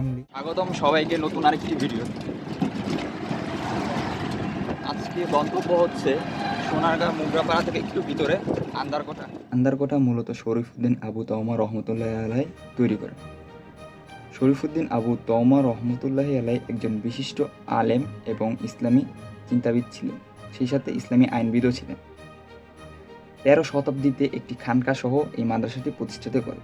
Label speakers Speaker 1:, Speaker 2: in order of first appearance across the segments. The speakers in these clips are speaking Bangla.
Speaker 1: নামলি।
Speaker 2: স্বাগতম সবাইকে নতুন আরেকটি ভিডিও। আজকে গন্তব্য হচ্ছে সোনারগাঁ মুগরাপাড়া থেকে একটু ভিতরে আন্দারকোটা।
Speaker 1: আন্দারকোটা মূলত শরীফুদ্দিন আবু তওমা রহমতুল্লাহ আলাই তৈরি করেন শরীফুদ্দিন আবু তওমা রহমতুল্লাহ আলাই একজন বিশিষ্ট আলেম এবং ইসলামী চিন্তাবিদ ছিলেন। সেই সাথে ইসলামী আইনবিদও ছিলেন। তেরো শতাব্দীতে একটি খানকা সহ এই মাদ্রাসাটি প্রতিষ্ঠিত করে।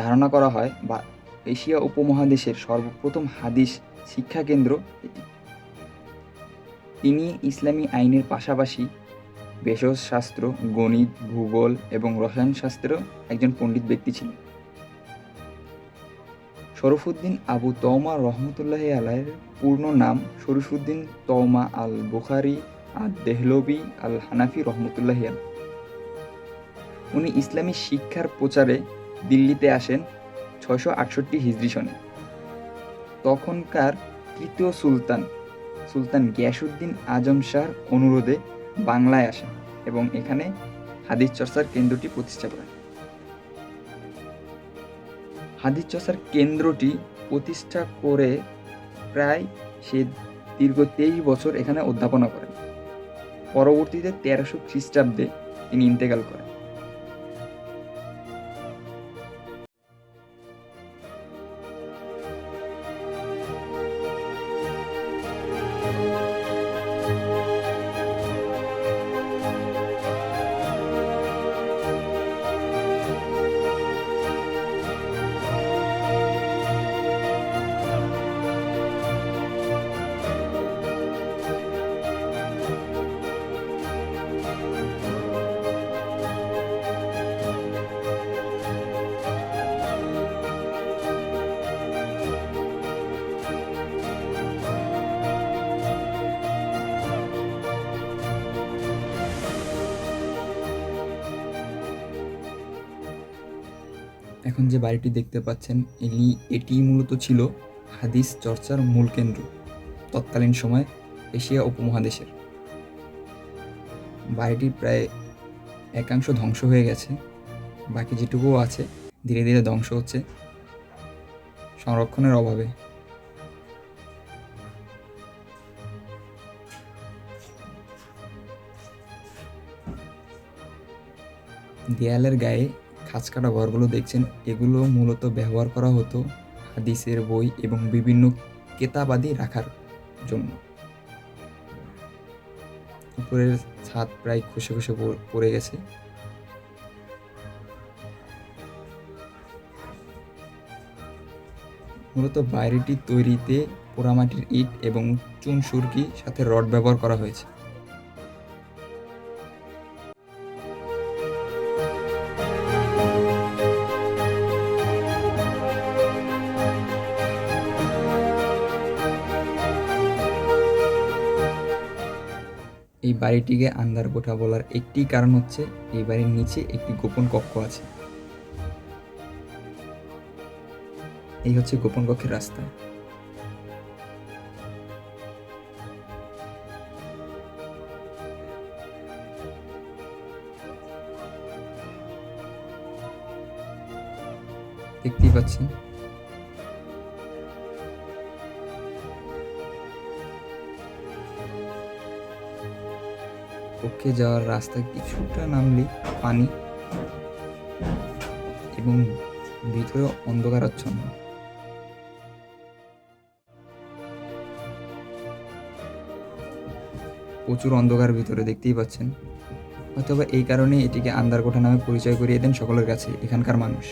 Speaker 1: ধারণা করা হয় বা এশিয়া উপমহাদেশের সর্বপ্রথম হাদিস শিক্ষা কেন্দ্র এটি। তিনি ইসলামী আইনের পাশাপাশি ভেষজ শাস্ত্র গণিত, ভূগোল এবং রসায়ন শাস্ত্রেও একজন পণ্ডিত ব্যক্তি ছিলেন। শরফুদ্দিন আবু তওমা রহমতুল্লাহ আলাইয়ের পূর্ণ নাম শরীফুদ্দিন তওমা আল বুখারি আল দেহলবি আল হানাফি রহমতুল্লাহ আল উনি ইসলামী শিক্ষার প্রচারে দিল্লিতে আসেন ছয়শো আটষট্টি হিজরি সনে। তখনকার তৃতীয় সুলতান সুলতান গিয়াসুদ্দিন আজম শাহর অনুরোধে বাংলায় আসেন এবং এখানে হাদিস চর্চার কেন্দ্রটি প্রতিষ্ঠা করেন। হাদিস চর্চার কেন্দ্রটি প্রতিষ্ঠা করে প্রায় সে দীর্ঘ তেইশ বছর এখানে অধ্যাপনা করেন। পরবর্তীতে তেরোশো খ্রিস্টাব্দে তিনি ইন্তেকাল করেন। এখন যে বাড়িটি দেখতে পাচ্ছেন এটি এটি মূলত ছিল হাদিস চর্চার মূল কেন্দ্র, তৎকালীন সময় এশিয়া উপমহাদেশের। বাড়িটি প্রায় একাংশ ধ্বংস হয়ে গেছে, বাকি যেটুকুও আছে ধীরে ধীরে ধ্বংস হচ্ছে সংরক্ষণের অভাবে। দেয়ালের গায়ে খাঁচ কাটা ঘরগুলো দেখছেন, এগুলো মূলত ব্যবহার করা হতো হাদিসের বই এবং বিভিন্ন কেতাবাদি রাখার জন্য। উপরের ছাদ প্রায় খসে খসে পড়ে গেছে। মূলত বাইরেটি তৈরিতে পোড়ামাটির ইট এবং চুন, সুরকি সাথে রড ব্যবহার করা হয়েছে। এই বাড়িটিকে আন্দারকোঠা বলার একটি কারণ হচ্ছে, এই বাড়ির নিচে একটি গোপন কক্ষ আছে। এই হচ্ছে গোপন কক্ষের রাস্তা। দেখতেই পাচ্ছেন কক্ষে যাওয়ার রাস্তা কিছুটা নামলে পানি এবং ভিতরে অন্ধকারাচ্ছন্ন। প্রচুর অন্ধকার ভিতরে দেখতেই পাচ্ছেন। হয়তোবা এই কারণে এটিকে আন্দারকোঠা নামে পরিচয় করিয়ে দেন সকলের কাছে এখানকার মানুষ।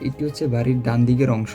Speaker 1: এটি হচ্ছে বাড়ির ডান দিকের অংশ।